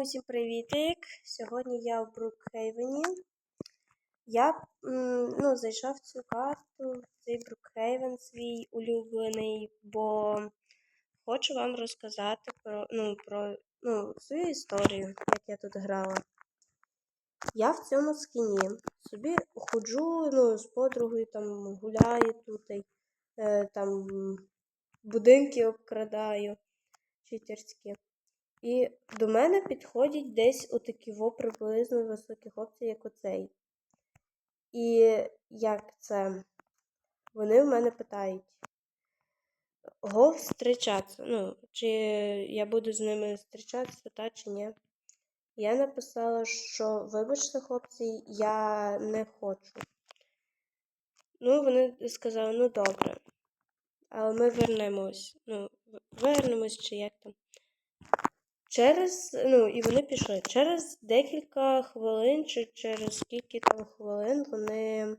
усім привітик! Сьогодні я в Брукхейвені. Я ну, зайшла в цю карту, цей Брукхейвен свій улюблений, бо хочу вам розказати про, ну, про ну, свою історію, як я тут грала. Я в цьому скіні собі ходжу ну, з подругою, там гуляю тут, е, там будинки обкрадаю читерські. І до мене підходять десь отакі во приблизно високі хлопці, як оцей. І як це? Вони в мене питають: го зустрічатися? Ну, чи я буду з ними зустрічатися, та чи ні? Я написала, що, вибачте, хлопці, я не хочу. Ну, вони сказали, ну добре. Але ми вернемось. Ну, вернемось чи як там. Через, ну, і вони пішли. Через декілька хвилин, чи через скільки там хвилин вони,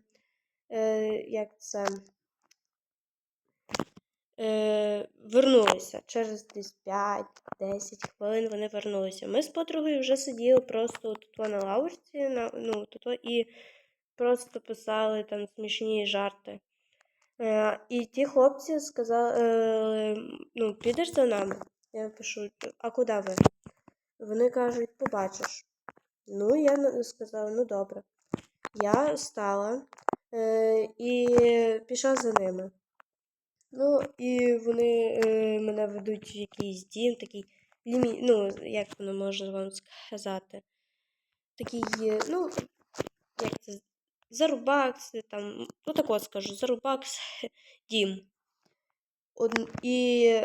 е, як це, е, вернулися. Через десь 5-10 хвилин вони вернулися. Ми з подругою вже сиділи просто тут на лавочці, на, ну, тут і просто писали там смішні жарти. Е, і ті хлопці сказали, е, ну, підеш за нами? Я пишу, а куди ви? Вони кажуть, побачиш. Ну, я сказала, ну добре. Я стала е, і пішла за ними. Ну, і вони е, мене ведуть в якийсь дім, такий лімі... ну, як воно можна вам сказати? Такий, ну, як це, зарубакс, там, ну так от скажу, зарубакс дім. Од... І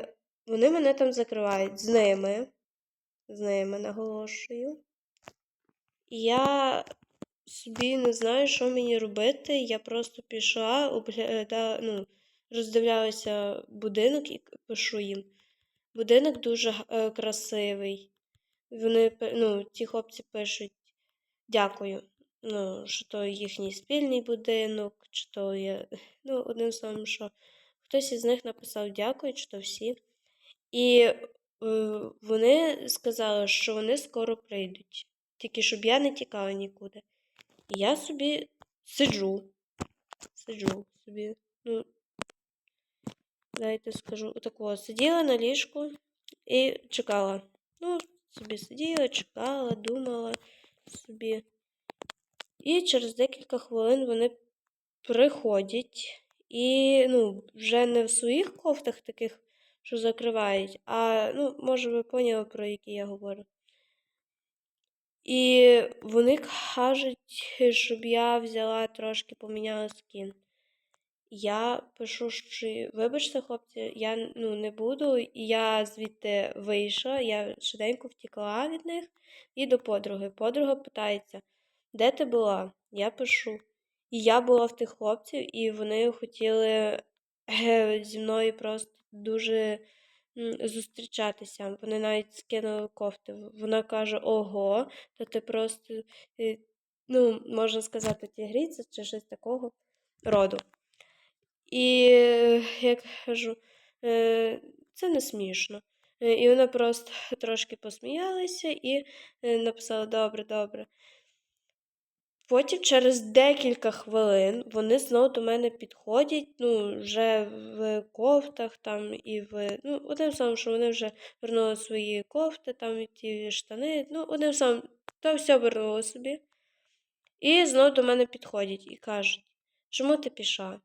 вони мене там закривають з ними. З ними наголошую. Я собі не знаю, що мені робити. Я просто пішла, обгляда... ну, роздивлялася будинок і пишу їм. Будинок дуже е, красивий. Вони, ну, ті хлопці пишуть дякую. Ну, що то їхній спільний будинок, чи то є. Ну, одним словом, що хтось із них написав дякую, чи то всі. І е, вони сказали, що вони скоро прийдуть. Тільки щоб я не тікала нікуди. І я собі сиджу. Сиджу собі. Ну, дайте скажу. Отакого сиділа на ліжку і чекала. Ну, собі сиділа, чекала, думала собі. І через декілька хвилин вони приходять. І, ну, вже не в своїх кофтах таких що закривають. А, ну, може, ви поняли, про які я говорю. І вони кажуть, щоб я взяла трошки поміняла скін. Я пишу, що вибачте, хлопці, я ну, не буду. Я звідти вийшла, я швиденько втікла від них і до подруги. Подруга питається, де ти була? Я пишу. І я була в тих хлопців, і вони хотіли зі мною просто дуже зустрічатися. Вони навіть скинули кофти. Вона каже: Ого, то ти просто, е, ну, можна сказати, тігріця чи щось такого роду. І я кажу, «Е, це не смішно. Е, і вона просто трошки посміялася і написала: Добре, добре. Потім через декілька хвилин вони знову до мене підходять, ну, вже в кофтах там і в. Ну, одним словом, що вони вже вернули свої кофти, там і ті штани. Ну, одним словом, то все вернули собі. І знову до мене підходять і кажуть, чому ти пішла?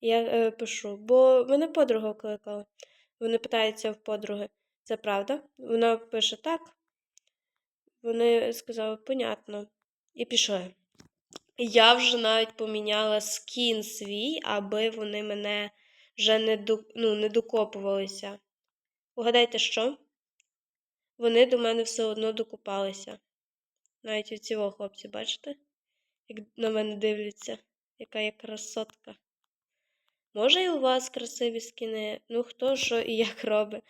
Я е, пишу, бо мене подруга кликала. Вони питаються в подруги, це правда? Вона пише так. Вони сказали, понятно, і пішли. Я вже навіть поміняла скін свій, аби вони мене вже не до, ну, не докопувалися. Угадайте, що? Вони до мене все одно докопалися. Навіть оці хлопці, бачите? Як на мене дивляться, яка я красотка. Може, і у вас красиві скіни, ну хто що і як робить.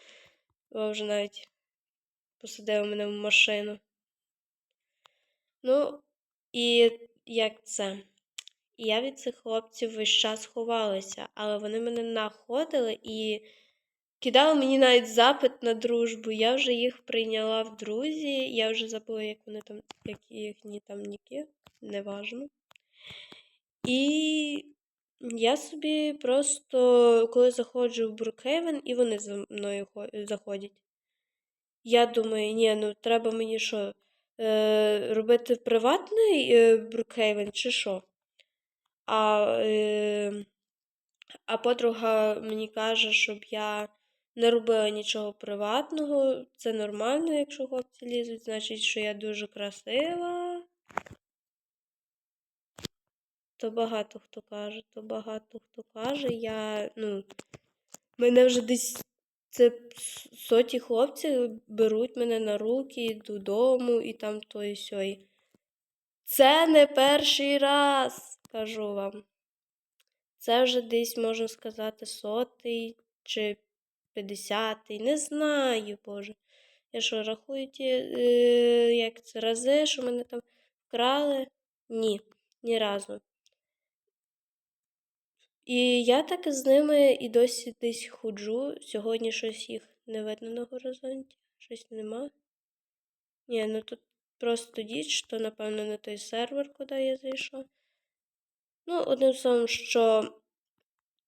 Бо вже навіть посадив мене в машину. Ну, і як це. І я від цих хлопців весь час ховалася, але вони мене знаходили і кидали мені навіть запит на дружбу. Я вже їх прийняла в друзі. Я вже забула, як вони там, які їхні там ніки, неважно. І я собі просто, коли заходжу в Брукхейвен, і вони за мною заходять. Я думаю, ні, ну треба мені що, е, робити приватний е, Брукхейвен чи що? А, е, а подруга мені каже, щоб я не робила нічого приватного. Це нормально, якщо хлопці лізуть, значить, що я дуже красива. То багато хто каже, то багато хто каже. Я, ну, мене вже десь це соті хлопці беруть мене на руки додому і там то і сьой. Це не перший раз, кажу вам. Це вже десь, можна сказати, сотий чи п'ятдесятий. Не знаю, Боже. Я що, рахую ті, е, як це, рази, що мене там вкрали? Ні, ні разу. І я так з ними і досі десь ходжу. Сьогодні щось їх не видно на горизонті. Щось нема. Ні, ну тут просто діч, то, напевно, не той сервер, куди я зайшов. Ну, одним словом, що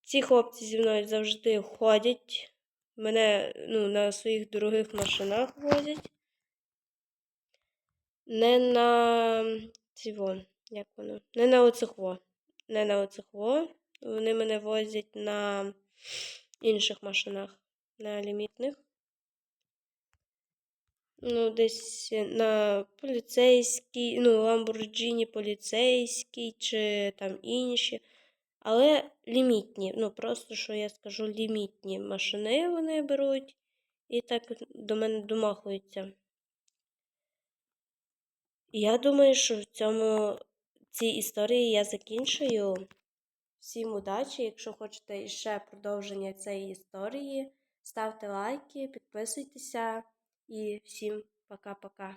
ці хлопці зі мною завжди ходять. Мене ну, на своїх дорогих машинах возять. Не на вон, як воно? Не на оцих во. Не на оцих во. Вони мене возять на інших машинах, на лімітних. Ну, десь на поліцейській, ну, Lamborghini поліцейський чи там інші. Але лімітні. Ну, просто що я скажу, лімітні машини вони беруть і так до мене домахуються. Я думаю, що в цьому цій історії я закінчую. Всім удачі! Якщо хочете ще продовження цієї історії, ставте лайки, підписуйтеся і всім пока-пока.